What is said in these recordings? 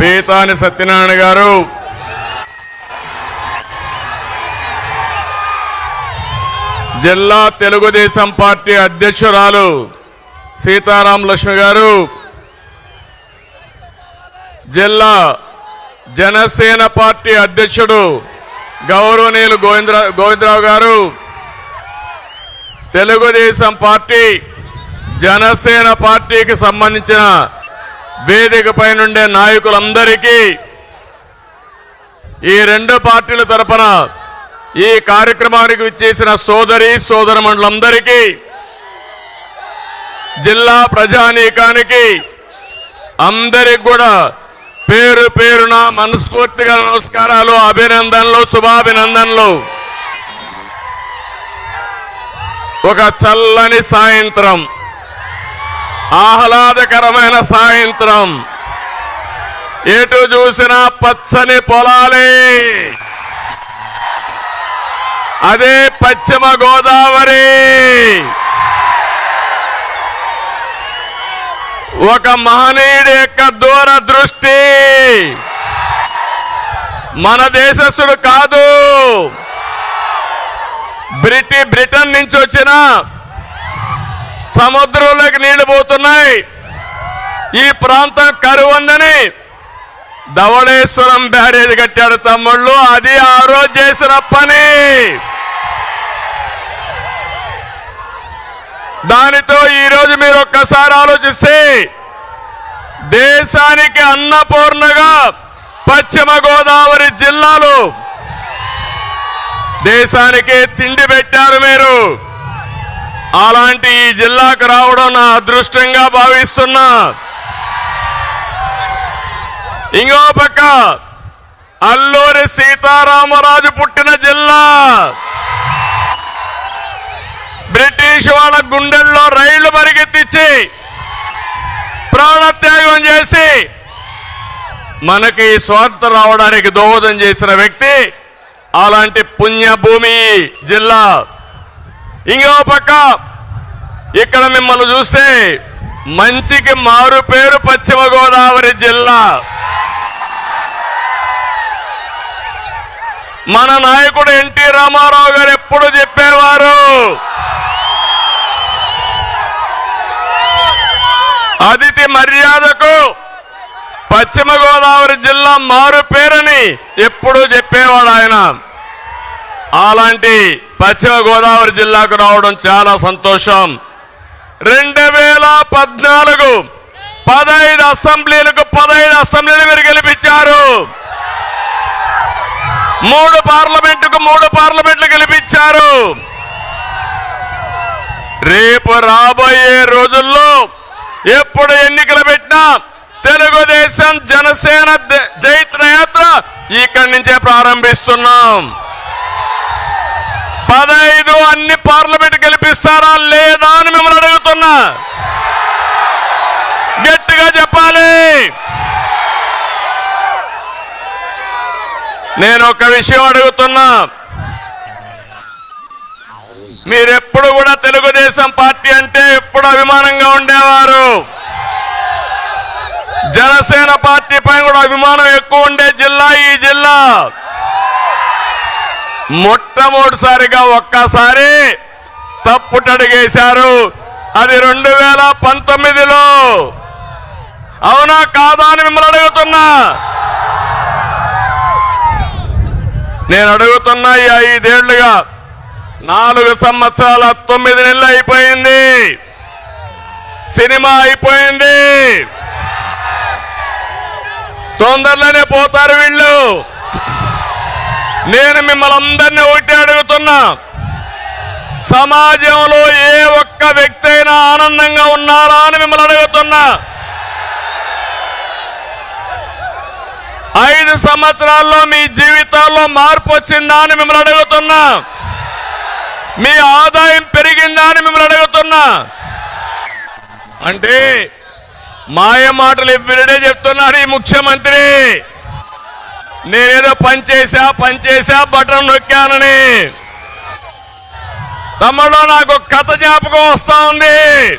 పీతాని సత్యనారాయణ గారు. జిల్లా తెలుగుదేశం పార్టీ అధ్యక్షురాలు సీతారాం లక్ష్మి గారు. జిల్లా జనసేన పార్టీ అధ్యక్షుడు గౌరవనీయులు గోవిందరా గోవిందరావు గారు. తెలుగుదేశం పార్టీ జనసేన పార్టీకి సంబంధించిన వేదికపై నుండే నాయకులందరికీ ఈ రెండు పార్టీల తరపున ఈ కార్యక్రమానికి విచ్చేసిన సోదరి సోదరమండలందరికీ జిల్లా ప్రజానీకానికి అందరికి కూడా పేరు పేరున మనస్ఫూర్తిగా నమస్కారాలు అభినందనలు శుభాభినందనలు. ఒక చల్లని సాయంత్రం. ఆహ్లాదకరమైన సాయంత్రం. ఎటు చూసినా పచ్చని పొలాలే. అదే పశ్చిమ గోదావరి. ఒక మహనీయుడి యొక్క దూరదృష్టి. మన దేశస్తుడు కాదు. బ్రిటి బ్రిటన్ నుంచి వచ్చిన సముద్రంలోకి నీళ్ళు పోతున్నాయి. ఈ ప్రాంతం కరువు ఉందని ధవళేశ్వరం బ్యారేజ్ కట్టాడు తమ్ముళ్ళు. అది ఆ రోజు చేసిన పని. దానితో ఈ రోజు మీరు ఒక్కసారి ఆలోచిస్తే దేశానికి అన్నపూర్ణగా పశ్చిమ గోదావరి జిల్లాలో దేశానికి తిండి పెట్టారు మీరు. అలాంటి ఈ జిల్లాకు రావడం నా అదృష్టంగా భావిస్తున్నా. ఇంకో పక్క అల్లూరి సీతారామరాజు పుట్టిన జిల్లా. బ్రిటిష్ వాళ్ళ గుండెల్లో రైళ్ళు పరిగెత్తిచ్చి ప్రాణత్యాగం చేసి మనకి స్వార్థం రావడానికి దోహదం చేసిన వ్యక్తి అలాంటి పుణ్యభూమి జిల్లా ఇంకో పక్క. ఇక్కడ మిమ్మల్ని చూస్తే మంచికి మారు పేరు పశ్చిమ గోదావరి జిల్లా. మన నాయకుడు ఎన్టీ రామారావు గారు ఎప్పుడు చెప్పేవారు? అతిథి మర్యాదకు పశ్చిమ గోదావరి జిల్లా మారు పేరని ఎప్పుడూ చెప్పేవాడు ఆయన. అలాంటి పశ్చిమ గోదావరి జిల్లాకు రావడం చాలా సంతోషం. రెండు వేల పద్నాలుగు పదహైదు అసెంబ్లీలకు పదహైదు అసెంబ్లీలు మీరు గెలిపించారు. మూడు పార్లమెంటుకు మూడు పార్లమెంట్లు గెలిపించారు. రేపు రాబోయే రోజుల్లో ఎప్పుడు ఎన్నికలు పెట్టినా తెలుగుదేశం జనసేన జైత్ర యాత్ర ఇక్కడి నుంచే ప్రారంభిస్తున్నాం. పదహైదు అన్ని పార్లమెంట్ గెలిపిస్తారా లేదా అని మిమ్మల్ని అడుగుతున్నా. గట్టిగా చెప్పాలి. నేను ఒక విషయం అడుగుతున్నా. మీరెప్పుడు కూడా తెలుగుదేశం పార్టీ అంటే ఎప్పుడు అభిమానంగా ఉండేవారు? జనసేన పార్టీ పైన కూడా అభిమానం ఎక్కువ ఉండే జిల్లా ఈ జిల్లా. మొట్టమొదటిసారిగా ఒక్కసారి తప్పుటడిగేశారు అది రెండు వేల పంతొమ్మిదిలో. అవునా కాదా అని మిమ్మల్ని అడుగుతున్నా. నేను అడుగుతున్నా ఈ ఐదేళ్ళుగా నాలుగు సంవత్సరాల తొమ్మిది నెలలు అయిపోయింది. సినిమా అయిపోయింది. తొందరలోనే పోతారు వీళ్ళు. నేను మిమ్మల్ని అందరినీ ఒకటి అడుగుతున్నా. సమాజంలో ఏ ఒక్క వ్యక్తి అయినా ఆనందంగా ఉన్నారా అని మిమ్మల్ని అడుగుతున్నా. ఐదు సంవత్సరాల్లో మీ జీవితాల్లో మార్పు వచ్చిందా అని మిమ్మల్ని అడుగుతున్నా. మీ ఆదాయం పెరిగిందా అని మిమ్మల్ని అడుగుతున్నా. అంటే మాయ మాటలు ఎవ్రీడే చెప్తున్నారు ఈ ముఖ్యమంత్రి. నేనేదో పనిచేసా పనిచేసా బటన్ నొక్కానని. తమ్ముడు నాకు కథ జ్ఞాపకం వస్తా ఉంది.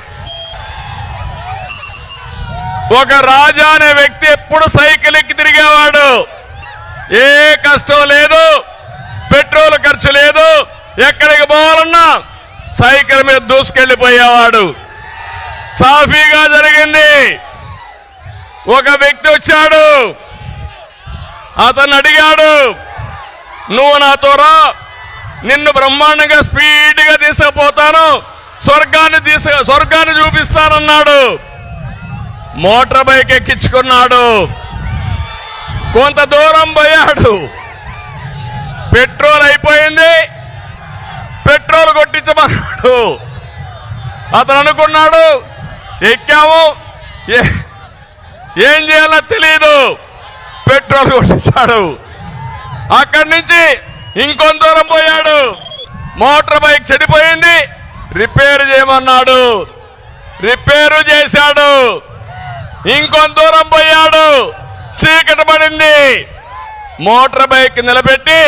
ఒక రాజా అనే వ్యక్తి ఎప్పుడు సైకిల్ ఎక్కి తిరిగేవాడు. ఏ కష్టం లేదు పెట్రోల్ ఖర్చు లేదు ఎక్కడికి పోవాలన్నా సైకిల్ మీద దూసుకెళ్ళిపోయేవాడు. సాఫీగా జరిగింది. ఒక వ్యక్తి వచ్చాడు. అతను అడిగాడు నువ్వు నాతో రా నిన్ను బ్రహ్మాండంగా స్పీడ్గా తీసుకుపోతాను. స్వర్గాన్ని తీసు స్వర్గాన్ని చూపిస్తానన్నాడు. Motor bike ఎక్కించుకున్నాడు. కొంత దూరం పోయాడు. పెట్రోల్ అయిపోయింది. పెట్రోల్ కొట్టించమన్నాడు. అతను అనుకున్నాడు ఎక్కాము. ఏ- ఏం చేయాలో తెలియదు పెట్రోల్ కొట్టించాడు అక్కడి నుంచి ఇంకొంత దూరం పోయాడు. మోటార్ బైక్ చెడిపోయింది. రిపేర్ చేయమన్నాడు. రిపేరు చేశాడు. ఇంకొంత దూరం పోయాడు. చీకటి పడింది. మోటార్ బైక్ నిలబెట్టి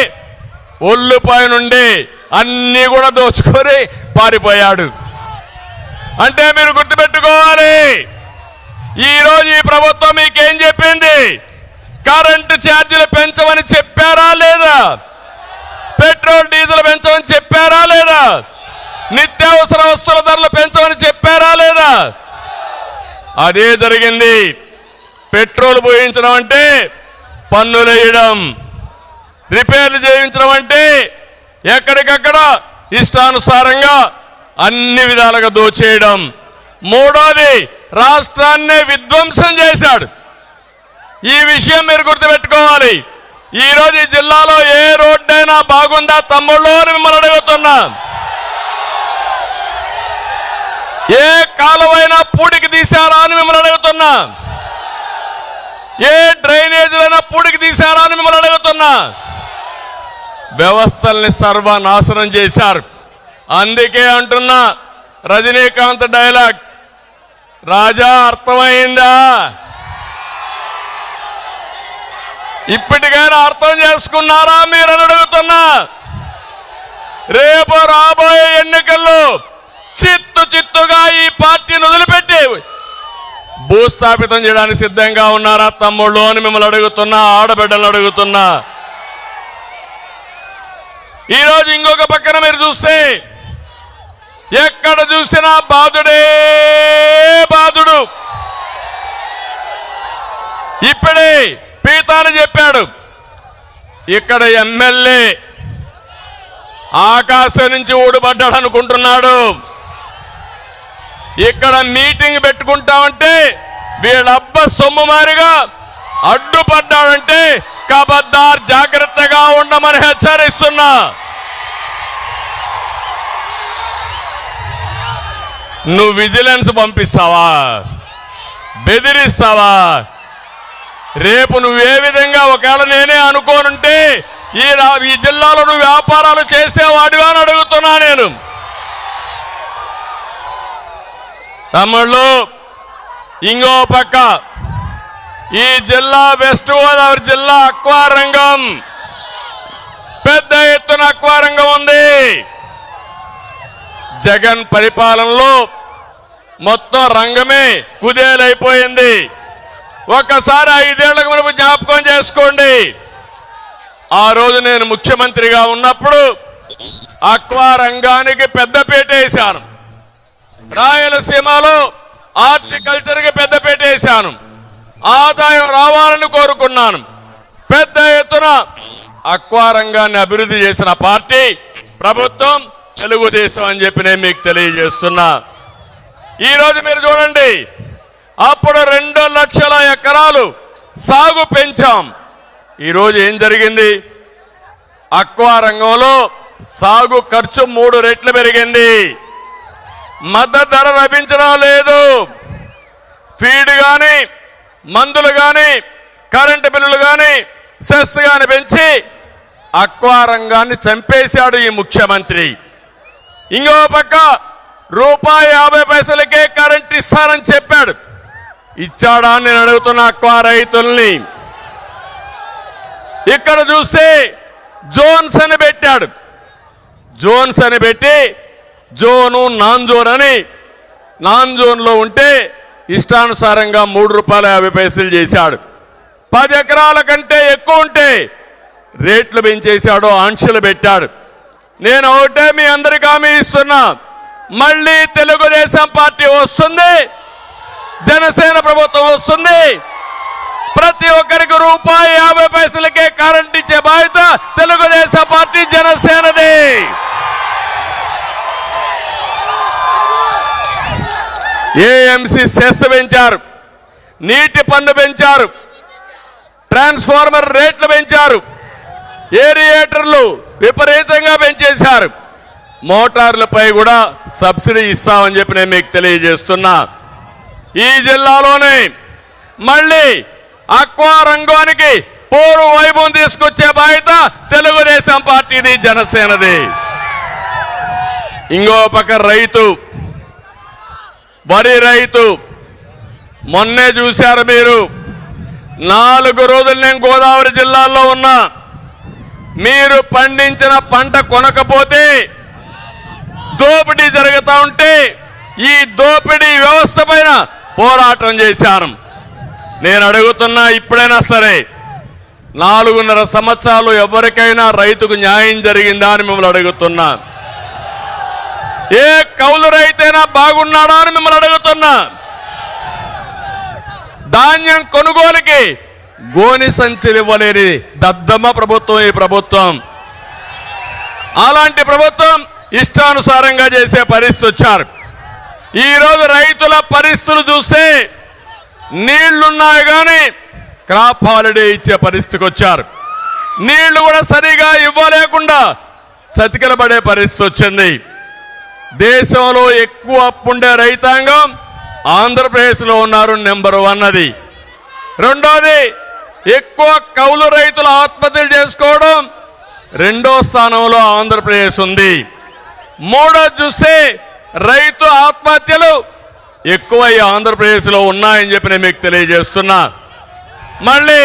ఒళ్ళుపాయ నుండి అన్నీ కూడా దోచుకొని పారిపోయాడు. అంటే మీరు గుర్తుపెట్టుకోవాలి. ఈరోజు ఈ ప్రభుత్వం మీకేం చెప్పింది? కరెంటు ఛార్జీలు పెంచమని చెప్పారా లేదా? పెట్రోల్ డీజిల్ పెంచమని చెప్పారా లేదా? నిత్యావసర వస్తువుల ధరలు పెంచమని చెప్పారా లేదా? అదే జరిగింది. పెట్రోల్ పోయించడం అంటే పన్నులు వేయడం రిపేర్లు చేయించడం అంటే ఎక్కడికక్కడ ఇష్టానుసారంగా అన్ని విధాలుగా దోచేయడం. మూడోది రాష్ట్రాన్నే విధ్వంసం చేశాడు. ఈ విషయం మీరు గుర్తుపెట్టుకోవాలి. ఈ రోజు ఈ జిల్లాలో ఏ రోడ్డైనా బాగుందా తమ్ముళ్ళు అని మిమ్మల్ని అడుగుతున్నా. ఏ కాలువైనా పూడికి తీశారా అని మిమ్మల్ని అడుగుతున్నా. ఏ డ్రైనేజీలైనా పూడికి తీశారా అని మిమ్మల్ని అడుగుతున్నా. వ్యవస్థల్ని సర్వనాశనం చేశారు. అందుకే అంటున్నా రజనీకాంత్ డైలాగ్ రాజా అర్థమైందా? ఇప్పటికైనా అర్థం చేసుకున్నారా మీరు అని అడుగుతున్నా. రేపు రాబోయే ఎన్నికల్లో చిత్తు చిత్తుగా ఈ పార్టీని వదిలిపెట్టి భూస్థాపితం చేయడానికి సిద్ధంగా ఉన్నారా తమ్ముళ్ళు అని మిమ్మల్ని అడుగుతున్నా ఆడబిడ్డలను అడుగుతున్నా. ఈరోజు ఇంకొక పక్కన మీరు చూస్తే ఎక్కడ చూసినా బాధుడే ఇప్పుడే పీతాని చెప్పాడు ఇక్కడ ఎమ్మెల్యే ఆకాశం నుంచి ఊడిపడ్డాడు అనుకుంటున్నాడు. ఇక్కడ మీటింగ్ పెట్టుకుంటామంటే వీళ్ళబ్బ సొమ్ము మారిగా అడ్డుపడ్డాడంటే కబద్దార్ జాగ్రత్తగా ఉండమని హెచ్చరిస్తున్నా. నువ్వు విజిలెన్స్ పంపిస్తావా? బెదిరిస్తావా? రేపు నువ్వు ఏ విధంగా ఒకవేళ నేనే అనుకోనుంటే ఈ రా- ఈ జిల్లాలో నువ్వు వ్యాపారాలు చేసేవాడివా అని అడుగుతున్నా నేను. తమ్ముళ్ళు ఇంకో పక్క. ఈ జిల్లా వెస్ట్ గోదావరి జిల్లా అక్వారంగం. పెద్ద ఎత్తున అక్వారంగం ఉంది. జగన్ పరిపాలనలో మొత్తం రంగమే కుదేలైపోయింది. ఒక్కసారి ఐదేళ్ళకు మనకు జ్ఞాపకం చేసుకోండి. ఆ రోజు నేను ముఖ్యమంత్రిగా ఉన్నప్పుడు అక్వా రంగానికి పెద్దపేట వేశాను. రాయలసీమలో హార్టికల్చర్ పెద్దపేట వేశాను. ఆదాయం రావాలని కోరుకున్నాను. పెద్ద ఎత్తున అక్వా రంగాన్ని అభివృద్ధి చేసిన పార్టీ ప్రభుత్వం తెలుగుదేశం అని చెప్పి నేను మీకు తెలియజేస్తున్నా. ఈరోజు మీరు చూడండి అప్పుడు రెండు లక్షల ఎకరాలు సాగు పెంచాం. ఈరోజు ఏం జరిగింది? అక్వా రంగంలో సాగు ఖర్చు మూడు రెట్లు పెరిగింది. మద్దతు ధర లభించడం లేదు. ఫీడ్ కానీ మందులు కానీ కరెంటు బిల్లులు కానీ సెస్ కానీ పెంచి అక్వా రంగాన్ని చంపేశాడు ఈ ముఖ్యమంత్రి. ఇంకో పక్క రూపాయి యాభై పైసలకే కరెంట్ ఇస్తానని చెప్పాడు. ఇచ్చాడా అని నేను అడుగుతున్న అక్వా రైతుల్ని. ఇక్కడ చూస్తే జోన్స్ అని పెట్టాడు. జోన్స్ అని పెట్టి జోను నాన్ జోన్ అని నాన్ జోన్లో ఉంటే ఇష్టానుసారంగా మూడు రూపాయల యాభై పైసలు చేశాడు. పది ఎకరాల కంటే ఎక్కువ ఉంటే రేట్లు పెంచేశాడు ఆంక్షలు పెట్టాడు. నేను ఒకటే మీ అందరికీ హామీ ఇస్తున్నా. మళ్ళీ తెలుగుదేశం పార్టీ వస్తుంది. జనసేన ప్రభుత్వం వస్తుంది. ప్రతి ఒక్కరికి రూపాయి యాభై పైసలకే కరెంట్ ఇచ్చే బాధ్యత తెలుగుదేశం పార్టీ జనసేనది. ఏఎంసీ సెస్ పెంచారు. నీటి పన్ను పెంచారు. ట్రాన్స్ఫార్మర్ రేట్లు పెంచారు. ఏరియేటర్లు విపరీతంగా పెంచేశారు. మోటార్లపై కూడా సబ్సిడీ ఇస్తామని చెప్పి నేను మీకు తెలియజేస్తున్నా. ఈ జిల్లాలోనే మళ్ళీ అక్వా రంగానికి పూర్వ వైభవం తీసుకొచ్చే బాధ్యత తెలుగుదేశం పార్టీది జనసేనది. ఇంకో పక్క రైతు వరి రైతు మొన్నే చూశారు మీరు. నాలుగు రోజులు నేను గోదావరి జిల్లాలో ఉన్నా. మీరు పండించిన పంట కొనకపోతే దోపిడీ జరుగుతూ ఉంటే ఈ దోపిడీ వ్యవస్థ పైన పోరాటం చేశాను. నేను అడుగుతున్నా ఇప్పుడైనా సరే నాలుగున్నర సంవత్సరాలు ఎవరికైనా రైతుకు న్యాయం జరిగిందా అని మిమ్మల్ని అడుగుతున్నా. ఏ కౌలు రైతైనా బాగున్నాడా అని మిమ్మల్ని అడుగుతున్నా. ధాన్యం కొనుగోలుకి గోని సంచులు ఇవ్వలేని దద్దమ్మ ప్రభుత్వం ఈ ప్రభుత్వం. అలాంటి ప్రభుత్వం ఇష్టానుసారంగా చేసే పరిస్థితి వచ్చారు. ఈరోజు రైతుల పరిస్థితులు చూస్తే నీళ్ళున్నాయి కానీ క్రాప్ హాలిడే ఇచ్చే పరిస్థితికి వచ్చారు. నీళ్ళు కూడా సరిగా ఇవ్వలేకుండా చతికిల పరిస్థితి వచ్చింది. దేశంలో ఎక్కువ అప్పుండే రైతాంగం ఆంధ్రప్రదేశ్లో ఉన్నారు నెంబర్ వన్ అది. రెండోది ఎక్కువ కౌలు రైతులు ఆత్మహత్యలు చేసుకోవడం రెండో స్థానంలో ఆంధ్రప్రదేశ్ ఉంది. మూడో చూస్తే రైతు ఆత్మహత్యలు ఎక్కువ ఈ ఆంధ్రప్రదేశ్లో ఉన్నాయని చెప్పి నేను మీకు తెలియజేస్తున్నా. మళ్ళీ